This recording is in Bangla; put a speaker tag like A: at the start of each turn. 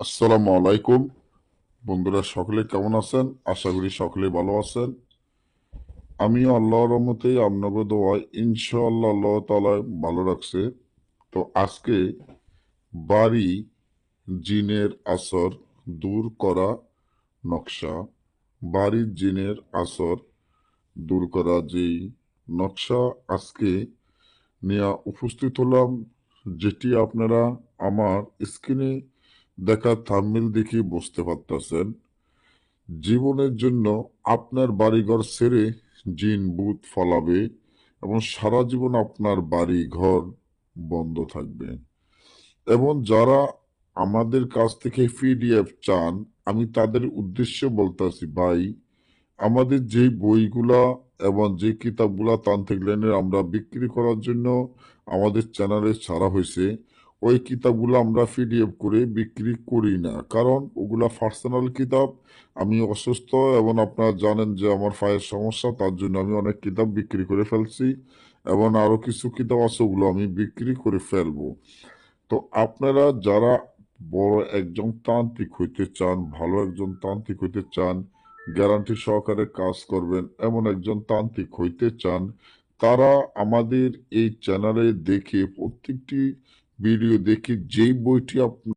A: আসসালামু আলাইকুম। বন্ধুরা, সকলে কেমন আছেন? আশা করি সকলে ভালো আছেন। আমি আল্লাহর রহমতে আপনাকে দোয়ায় ইনশাআল্লাহ আল্লাহ তাআলা ভালো রাখছে। তো আজকে বাড়ি জিনের আসর দূর করা নকশা বাড়ির জিনের আসর দূর করা যেই নকশা আজকে নিয়ে উপস্থিত হলাম, যেটি আপনারা আমার স্ক্রিনে দেখা থাম্বনেল দেখে বুঝতে পারতেছেন। জীবনের জন্য আপনার বাড়িঘর ছেড়ে জিন ভূত ফলাবে এবং সারা জীবন আপনার বাড়ি ঘর বন্ধ থাকবে। এবং যারা আমাদের কাছ থেকে পিডিএফ চান, আমি তাদের উদ্দেশ্যে বলতেছি, ভাই, আমাদের যে বইগুলা এবং যে কিতাবগুলা তান্ত্রিক লাইনের আমরা বিক্রি করার জন্য আমাদের চ্যানেলে ছাড়া হয়েছে ওই কিতাবগুলো আমরা পিডিএফ করে বিক্রি করি না। কারণ ওগুলা পার্সোনাল কিতাব, আমি অসুস্থ এবং আপনারা জানেন যে আমার পায়ের সমস্যা, তার জন্য আমি অনেক কিতাব বিক্রি করে ফেলছি এবং আরও কিছু কিতাব আছে ওগুলো আমি বিক্রি করে ফেলব। তো আপনারা যারা বড় একজন তান্ত্রিক হইতে চান, ভালো একজন তান্ত্রিক হইতে চান গ্যারান্টি সহকারে কাজ করবেন, এমন একজন তান্ত্রিক হইতে চান, তারা আমাদের এই চ্যানেলে দেখে প্রত্যেকটি ভিডিও দেখে যেই বইটি আপনি